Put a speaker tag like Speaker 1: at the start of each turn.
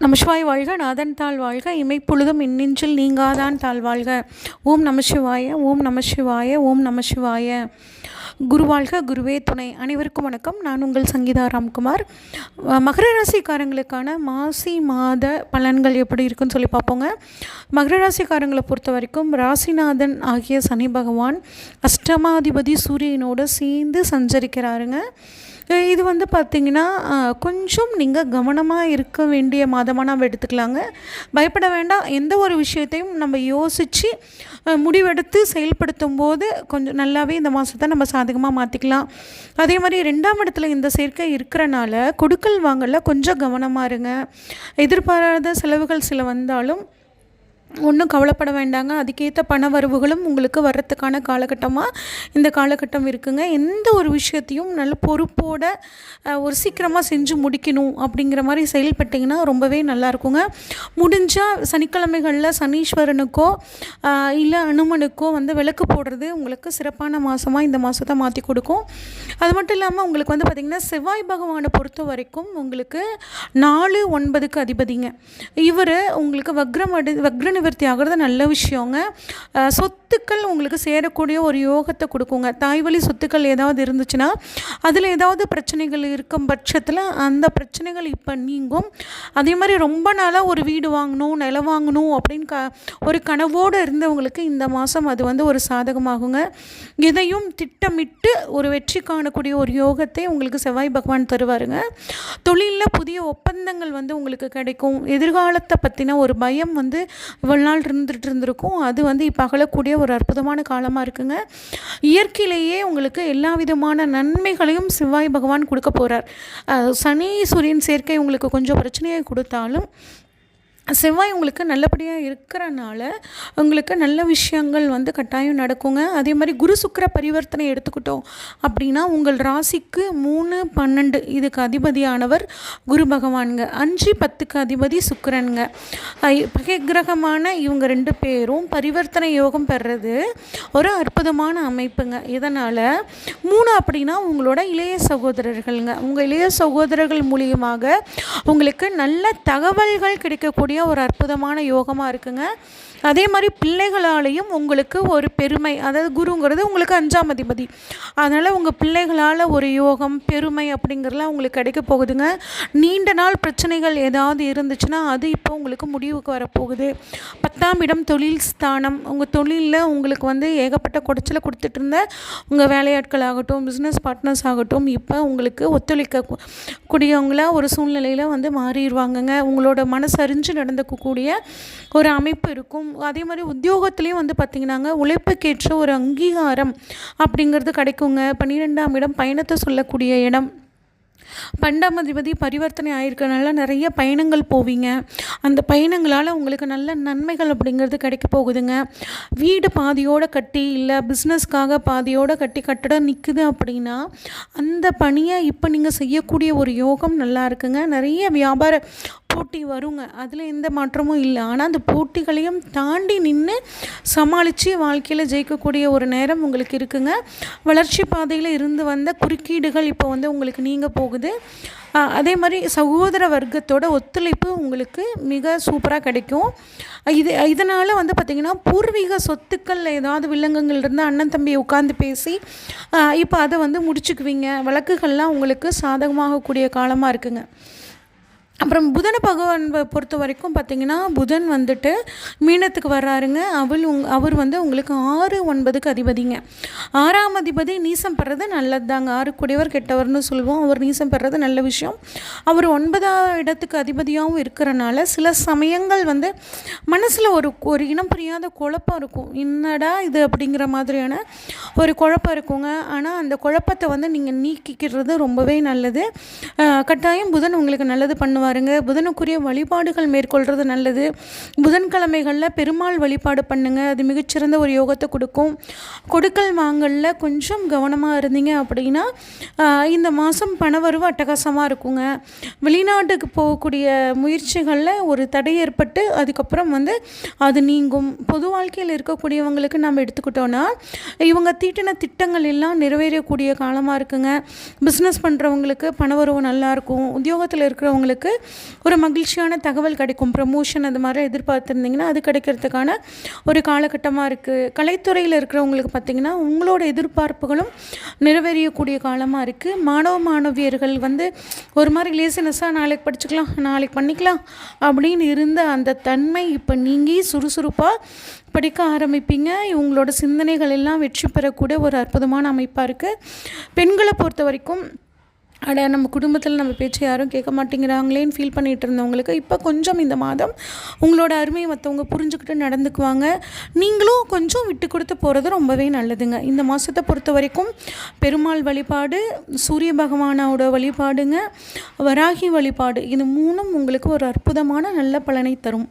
Speaker 1: நமசிவாய் வாழ்க நாதன் தாழ் வாழ்க இமைப்பொழுதும் இன்னின்றில் நீங்காதான் தாழ் வாழ்க. ஓம் நமசிவாய ஓம் நமசிவாய ஓம் நமசிவாய. குரு வாழ்க குருவே துணை. அனைவருக்கும் வணக்கம். நான் உங்கள் சங்கீதா ராம்குமார். மகர ராசிக்காரங்களுக்கான மாசி மாத பலன்கள் எப்படி இருக்குன்னு சொல்லி பார்ப்போங்க. மகர ராசிக்காரங்களை பொறுத்த வரைக்கும் ராசிநாதன் ஆகிய சனி பகவான் அஷ்டமாதிபதி சூரியனோடு சேர்ந்து சஞ்சரிக்கிறாருங்க. இது வந்து பார்த்திங்கன்னா கொஞ்சம் நீங்கள் கவனமாக இருக்க வேண்டிய மாதமாக நம்ம எடுத்துக்கலாங்க. பயப்பட வேண்டாம். எந்த ஒரு விஷயத்தையும் நம்ம யோசித்து முடிவெடுத்து செயல்படுத்தும் போது கொஞ்சம் நல்லாவே இந்த மாதத்தை நம்ம சாதகமாக மாற்றிக்கலாம் அதே மாதிரி ரெண்டாம் இடத்துல இந்த சேர்க்கை இருக்கிறனால கொடுக்கல் வாங்கல கொஞ்சம் கவனமாக இருங்க. எதிர்பாராத செலவுகள் சில வந்தாலும் ஒன்றும் கவலைப்பட வேண்டாங்க. அதுக்கேற்ற பண வரவுகளும் உங்களுக்கு வர்றதுக்கான காலகட்டமாக இந்த காலகட்டம் இருக்குங்க. எந்த ஒரு விஷயத்தையும் நல்ல பொறுப்போட ஒரு சீக்கிரமாக செஞ்சு முடிக்கணும் அப்படிங்கிற மாதிரி செயல்பட்டிங்கன்னா ரொம்பவே நல்லா இருக்குங்க. முடிஞ்சால் சனிக்கிழமைகளில் சனீஸ்வரனுக்கோ இல்லை அனுமனுக்கோ வந்து விளக்கு போடுறது உங்களுக்கு சிறப்பான மாதமாக இந்த மாதத்தை மாற்றி கொடுக்கும். அது மட்டும் இல்லாமல் உங்களுக்கு வந்து பார்த்திங்கன்னா செவ்வாய் பகவானை பொறுத்த வரைக்கும் உங்களுக்கு நாலு ஒன்பதுக்கு அதிபதிங்க. இவர் உங்களுக்கு வக்ரம் அடி வக்ரனு நிவர்த்தி ஆகிறது நல்ல விஷயங்க. ஸோ சொத்துக்கள் உங்களுக்கு சேரக்கூடிய ஒரு யோகத்தை கொடுக்குங்க. தாய்வழி சொத்துக்கள் ஏதாவது இருந்துச்சுன்னா அதில் ஏதாவது பிரச்சனைகள் இருக்கும் பட்சத்தில் அந்த பிரச்சனைகள் இப்போ நீங்கும். அதே மாதிரி ரொம்ப நாளாக ஒரு வீடு வாங்கணும் நிலம் வாங்கணும் அப்படின்னு க ஒரு கனவோடு இருந்தவங்களுக்கு இந்த மாதம் அது வந்து ஒரு சாதகமாகுங்க. இதையும் திட்டமிட்டு ஒரு வெற்றி காணக்கூடிய ஒரு யோகத்தை உங்களுக்கு செவ்வாய் பகவான் தருவாருங்க. தொழிலில் புதிய ஒப்பந்தங்கள் வந்து உங்களுக்கு கிடைக்கும். எதிர்காலத்தை பற்றின ஒரு பயம் வந்து இவ்வளோ நாள் இருந்துகிட்டு இருந்திருக்கும். அது வந்து இப்போ அகலக்கூடிய ஒரு அற்புதமான காலமாக இருக்குங்க. இயற்கையிலேயே உங்களுக்கு எல்லா விதமான நன்மைகளையும் செவ்வாய் பகவான் கொடுக்க போகிறார் சனி சூரியன் சேர்க்கை உங்களுக்கு கொஞ்சம் பிரச்சனையை கொடுத்தாலும் செவ்வாய் உங்களுக்கு நல்லபடியாக இருக்கிறனால உங்களுக்கு நல்ல விஷயங்கள் வந்து கட்டாயம் நடக்குங்க. அதே மாதிரி குரு சுக்கர பரிவர்த்தனை எடுத்துக்கிட்டோம் அப்படின்னா உங்கள் ராசிக்கு மூணு பன்னெண்டு இதுக்கு அதிபதியானவர் குரு பகவானுங்க. அஞ்சு பத்துக்கு அதிபதி சுக்கரனுங்க. பகை கிரகமான இவங்க ரெண்டு பேரும் பரிவர்த்தனை யோகம் பெறுறது ஒரு அற்புதமான அமைப்புங்க. இதனால் மூணு அப்படின்னா உங்களோட இளைய சகோதரர்கள்ங்க. உங்கள் இளைய சகோதரர்கள் மூலியமாக உங்களுக்கு நல்ல தகவல்கள் கிடைக்கக்கூடிய ஒரு அற்புதமான யோகமாக இருக்குங்க. அதே மாதிரி பிள்ளைகளாலேயும் உங்களுக்கு ஒரு பெருமை அதாவது குருங்கிறது உங்களுக்கு அஞ்சாம் அதிபதி. அதனால் உங்கள் பிள்ளைகளால் ஒரு யோகம் பெருமை அப்படிங்கிறதுலாம் உங்களுக்கு கிடைக்க போகுதுங்க. நீண்ட நாள் பிரச்சனைகள் ஏதாவது இருந்துச்சுன்னா அது இப்போ உங்களுக்கு முடிவுக்கு வரப்போகுது. பத்தாம் இடம் தொழில் ஸ்தானம். உங்கள் தொழிலில் உங்களுக்கு வந்து ஏகப்பட்ட குடைச்சலை கொடுத்துட்டு இருந்த உங்கள் வேலையாட்கள் ஆகட்டும் பிஸ்னஸ் பார்ட்னர்ஸ் ஆகட்டும் இப்போ உங்களுக்கு ஒத்துழைக்க கூடியவங்களாக ஒரு சூழ்நிலையில் வந்து மாறிடுவாங்கங்க. உங்களோட மனசறிஞ்சு நடந்துக்கக்கூடிய ஒரு அமைப்பு இருக்கும். அதே மாதிரி உத்தியோகத்துலேயும் வந்து பார்த்திங்கன்னாங்க உழைப்புக்கேற்ற ஒரு அங்கீகாரம் அப்படிங்கிறது கிடைக்குங்க. பன்னிரெண்டாம் இடம் பயணத்தை சொல்லக்கூடிய இடம். பன்னெண்டாம் அதிபதி பரிவர்த்தனை ஆயிருக்கனால நிறைய பயணங்கள் போவீங்க. அந்த பயணங்களால் உங்களுக்கு நல்ல நன்மைகள் அப்படிங்கிறது கிடைக்க போகுதுங்க. வீடு பாதியோடு கட்டி இல்லை பிஸ்னஸ்க்காக பாதியோடு கட்டி கட்டடம் நிற்குது அப்படின்னா அந்த பணியை இப்போ நீங்கள் செய்யக்கூடிய ஒரு யோகம் நல்லா இருக்குங்க. நிறைய வியாபார போட்டி வருங்க. அதில் எந்த மாற்றமும் இல்லை. ஆனால் அந்த போட்டிகளையும் தாண்டி நின்று சமாளித்து வாழ்க்கையில் ஜெயிக்கக்கூடிய ஒரு நேரம் உங்களுக்கு இருக்குங்க. வளர்ச்சி பாதையில் இருந்து வந்த குறுக்கீடுகள் இப்போ வந்து உங்களுக்கு நீங்கள் போகுது. அதே மாதிரி சகோதர வர்க்கத்தோட ஒத்துழைப்பு உங்களுக்கு மிக சூப்பராக கிடைக்கும். இது இதனால் வந்து பார்த்திங்கன்னா பூர்வீக சொத்துக்கள் ஏதாவது வில்லங்கங்கள் இருந்தால் அண்ணன் தம்பியை உட்காந்து பேசி இப்போ அதை வந்து முடிச்சுக்குவீங்க. வழக்குகள்லாம் உங்களுக்கு சாதகமாகக்கூடிய காலமாக இருக்குங்க. அப்புறம் புதன பகவான் பொறுத்த வரைக்கும் பார்த்திங்கன்னா புதன் வந்துட்டு மீனத்துக்கு வர்றாருங்க. அவள் உங் அவர் வந்து உங்களுக்கு ஆறு ஒன்பதுக்கு அதிபதிங்க. ஆறாம் அதிபதி நீசம் பெறது நல்லது தாங்க ஆறு கூடியவர் கெட்டவர்னு சொல்லுவோம். அவர் நீசம் பெறது நல்ல விஷயம். அவர் ஒன்பதாம் இடத்துக்கு அதிபதியாகவும் இருக்கிறனால சில சமயங்கள் வந்து மனசில் ஒரு ஒரு இனம் புரியாத குழப்பம் இருக்கும். என்னடா இது அப்படிங்கிற மாதிரியான ஒரு குழப்பம் இருக்குங்க. ஆனால் அந்த குழப்பத்தை வந்து நீங்கள் நீக்கிக்கிறது ரொம்பவே நல்லது. கட்டாயம் புதன் உங்களுக்கு நல்லது பண்ணுவாருங்க புதனுக்குரிய வழிபாடுகள் மேற்கொள்கிறது நல்லது. புதன்கிழமைகளில் பெருமாள் வழிபாடு பண்ணுங்க. அது மிகச்சிறந்த ஒரு யோகத்தை கொடுக்கும். கொடுக்கல் வாங்கலில் கொஞ்சம் கவனமாக இருந்தீங்க அப்படின்னா இந்த மாதம் பணவரவு அட்டகாசமாக இருக்குங்க. வெளிநாட்டுக்கு போகக்கூடிய முயற்சிகளில் ஒரு தடை ஏற்பட்டு அதுக்கப்புறம் வந்து அது நீங்கும். பொது வாழ்க்கையில் இருக்கக்கூடியவங்களுக்கு நம்ம எடுத்துக்கிட்டோன்னா இவங்க தீட்டின திட்டங்கள் எல்லாம் நிறைவேறக்கூடிய காலமாக இருக்குங்க. பிஸ்னஸ் பண்ணுறவங்களுக்கு பணவரவு நல்லாயிருக்கும் உத்தியோகத்தில் இருக்கிறவங்களுக்கு ஒரு மகிழ்ச்சியான தகவல் கிடைக்கும். ப்ரமோஷன் அது மாதிரி எதிர்பார்த்துருந்தீங்கன்னா அது கிடைக்கிறதுக்கான ஒரு காலகட்டமாக இருக்குது கலைத்துறையில் இருக்கிறவங்களுக்கு பார்த்திங்கன்னா உங்களோட எதிர்பார்ப்புகளும் நிறைவேறியக்கூடிய காலமாக இருக்குது மாணவ மாணவியர்கள் வந்து ஒரு மாதிரி லேசினஸ்ஸாக நாளைக்கு படிச்சுக்கலாம் நாளைக்கு பண்ணிக்கலாம் அப்படின்னு இருந்த அந்த தன்மை இப்போ நீங்கி சுறுசுறுப்பாக படிக்க ஆரம்பிப்பீங்க. இவங்களோட சிந்தனைகள் எல்லாம் வெற்றி பெறக்கூடிய ஒரு அற்புதமான அமைப்பாக இருக்குது பெண்களை பொறுத்த வரைக்கும் அட நம்ம குடும்பத்தில் நம்ம பேச்சு யாரும் கேட்க மாட்டேங்கிறாங்களேன்னு ஃபீல் பண்ணிகிட்டு இருந்தவங்களுக்கு இப்போ கொஞ்சம் இந்த மாதம் உங்களோட அருமையை மற்றவங்க புரிஞ்சுக்கிட்டு நடந்துக்குவாங்க. நீங்களும் கொஞ்சம் விட்டு கொடுத்து போகிறது ரொம்பவே நல்லதுங்க. இந்த மாதத்தை பொறுத்த வரைக்கும் பெருமாள் வழிபாடு சூரிய பகவானோட வழிபாடுங்க வராகி வழிபாடு இது மூணும் உங்களுக்கு ஒரு அற்புதமான நல்ல பலனை தரும்.